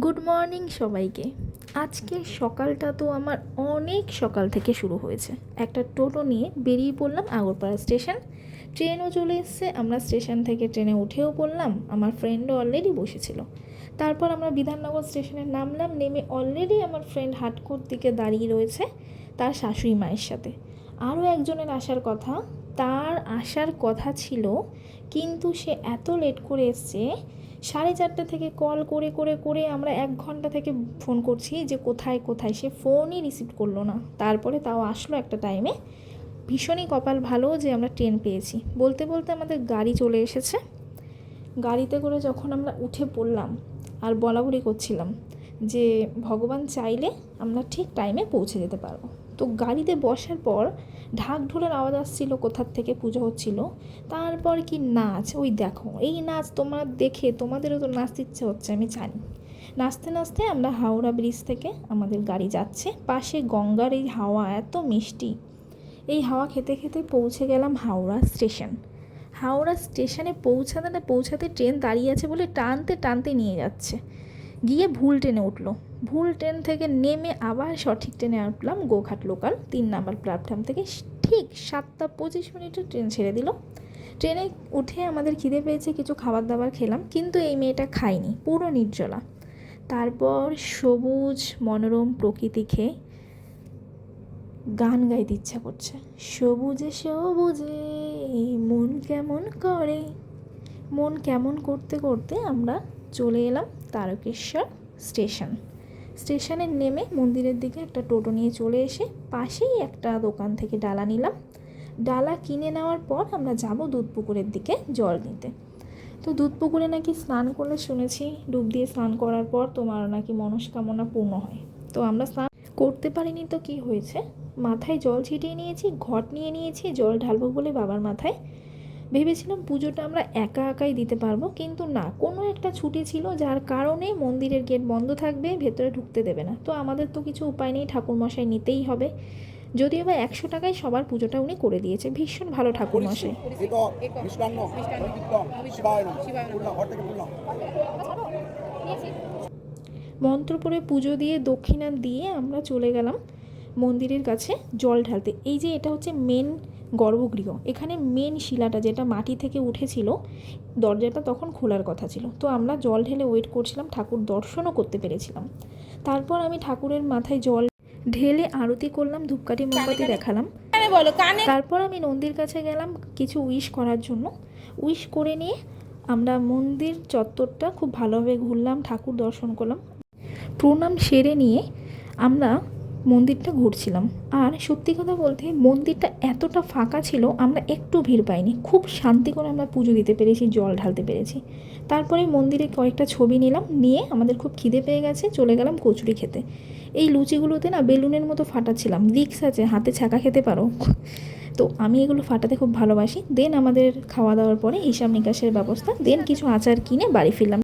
Good morning সবাইকে। আজকে সকালটা তো আমার অনেক সকাল থেকে শুরু হয়েছে। একটা টোটো নিয়ে বেরিয়ে পড়লাম আগরপাড়া স্টেশন। ট্রেনও চলে এসছে, আমরা স্টেশন থেকে ট্রেনে উঠেও পড়লাম, আমার ফ্রেন্ডও অলরেডি বসেছিল। তারপর আমরা বিধাননগর স্টেশনে নামলাম, নেমে অলরেডি আমার ফ্রেন্ড হাটকোর দিকে দাঁড়িয়ে রয়েছে, তার শাশুড়ি মায়ের সাথে। আরও একজনের আসার কথা তার আসার কথা ছিল, কিন্তু সে এত লেট করে এসছে, সাড়ে চারটে থেকে কল করে করে করে আমরা এক ঘণ্টা থেকে ফোন করছি যে কোথায় কোথায়? সে ফোনই রিসিভ করল না। তারপরে তাও আসলো একটা টাইমে ভীষণই কপাল ভালো যে আমরা ট্রেন পেয়েছি। বলতে বলতে আমাদের গাড়ি চলে এসেছে। গাড়িতে করে যখন আমরা উঠে পড়লাম আর বলা বলি করছিলাম যে ভগবান চাইলে আমরা ঠিক টাইমে পৌঁছে যেতে পারব। তো গাড়িতে বসার পর ঢাক ঢোলের আওয়াজ আসছিল কোথার থেকে? পুজো হচ্ছিল। তারপর কি নাচ? ওই দেখো, এই নাচ তোমার দেখে, তোমাদেরও তো নাচতে ইচ্ছে হচ্ছে, আমি জানি। নাচতে নাচতে আমরা হাওড়া ব্রিজ থেকে আমাদের গাড়ি যাচ্ছে। পাশে গঙ্গার এই হাওয়া এত মিষ্টি। এই হাওয়া খেতে খেতে পৌঁছে গেলাম হাওড়া স্টেশন। হাওড়া স্টেশনে পৌঁছাতে না পৌঁছাতে ট্রেন দাঁড়িয়ে আছে বলে টানতে টানতে নিয়ে যাচ্ছে। গিয়ে ভুল ট্রেনে উঠল। ভুল ট্রেন থেকে নেমে আবার সঠিক ট্রেনে উঠলাম গোঘাট লোকাল তিন নাম্বার প্ল্যাটফর্ম থেকে ঠিক সাতটা পঁচিশ মিনিটে ট্রেন ছেড়ে দিল। ট্রেনে উঠে আমাদের খিদে পেয়েছে, কিছু খাবার দাবার খেলাম, কিন্তু এই মেয়েটা খায়নি, পুরো নির্জলা। তারপর সবুজ, মনোরম প্রকৃতি খেয়ে গান গাইতে ইচ্ছা করছে। সবুজে সবুজে মন কেমন করে? মন কেমন করতে করতে আমরা চলে এলাম তারকেশ্বর স্টেশন। স্টেশনে নেমে মন্দিরের দিকে একটা টোটো নিয়ে চলে এসে পাশেই একটা দোকান থেকে ডালা নিলাম। ডালা কিনে নেওয়ার পর আমরা যাব দুধ পুকুরের দিকে জল নিতে। তো দুধ পুকুরে নাকি স্নান করলে শুনেছি, ডুব দিয়ে স্নান করার পর তোমার নাকি মনস্কামনা পূর্ণ হয়। তো আমরা স্নান করতে পারিনি তো কি হয়েছে? মাথায় জল ছিটিয়ে নিয়েছি, ঘট নিয়ে নিয়েছি, জল ঢালবো বলে বাবার মাথায় ভেবেছিলাম পুজোটা আমরা একা একাই দিতে পারব কিন্তু না কোনো একটা ছুটি ছিল যার কারণে মন্দিরের গেট বন্ধ থাকবে ভেতরে ঢুকতে দেবে না। তো আমাদের তো কিছু উপায় নেই ঠাকুরমশাই নিতেই হবে। যদিও বা একশো টাকায় সবার পুজোটা উনি করে দিয়েছে ভীষণ ভালো ঠাকুরমশাই। মন্ত্র পড়ে পুজো দিয়ে দক্ষিণা দিয়ে আমরা চলে গেলাম। মন্দিরের কাছে জল ঢালতে। এই যে এটা হচ্ছে মেন গর্ভগৃহ এখানে মেন শিলাটা যেটা মাটি থেকে উঠেছিল দরজাটা তখন খোলার কথা ছিল। তো আমরা জল ঢেলে ওয়েট করছিলাম ঠাকুর দর্শনও করতে পেরেছিলাম। তারপর আমি ঠাকুরের মাথায় জল ঢেলে আরতি করলাম ধূপকাঠি মোমবাতি দেখালাম। তারপর আমি নন্দীর কাছে গেলাম কিছু উইশ করার জন্য। উইশ করে নিয়ে আমরা মন্দির চত্বরটা খুব ভালোভাবে ঘুরলাম ঠাকুর দর্শন করলাম। প্রণাম সেরে নিয়ে আমরা মন্দিরটা ঘুরছিলাম। আর সত্যি কথা বলতে মন্দিরটা এতটা ফাঁকা ছিল, আমরা একটু ভিড় পাইনি। খুব শান্তি করে আমরা পুজো দিতে পেরেছি, জল ঢালতে পেরেছি। তারপরে মন্দিরে কয়েকটা ছবি নিলাম, নিয়ে আমাদের খুব খিদে পেয়ে গেছে, চলে গেলাম কচুরি খেতে। এই লুচিগুলোতে না বেলুনের মতো ফাটাচ্ছিলাম। রিক্স আছে, হাতে ছাকা খেতে পারো। তো আমি এগুলো ফাটাতে খুব ভালোবাসি। দেন আমাদের খাওয়া দাওয়ার পরে হিসাব নিকাশের ব্যবস্থা, দেন কিছু আচার কিনে বাড়ি ফিরলাম।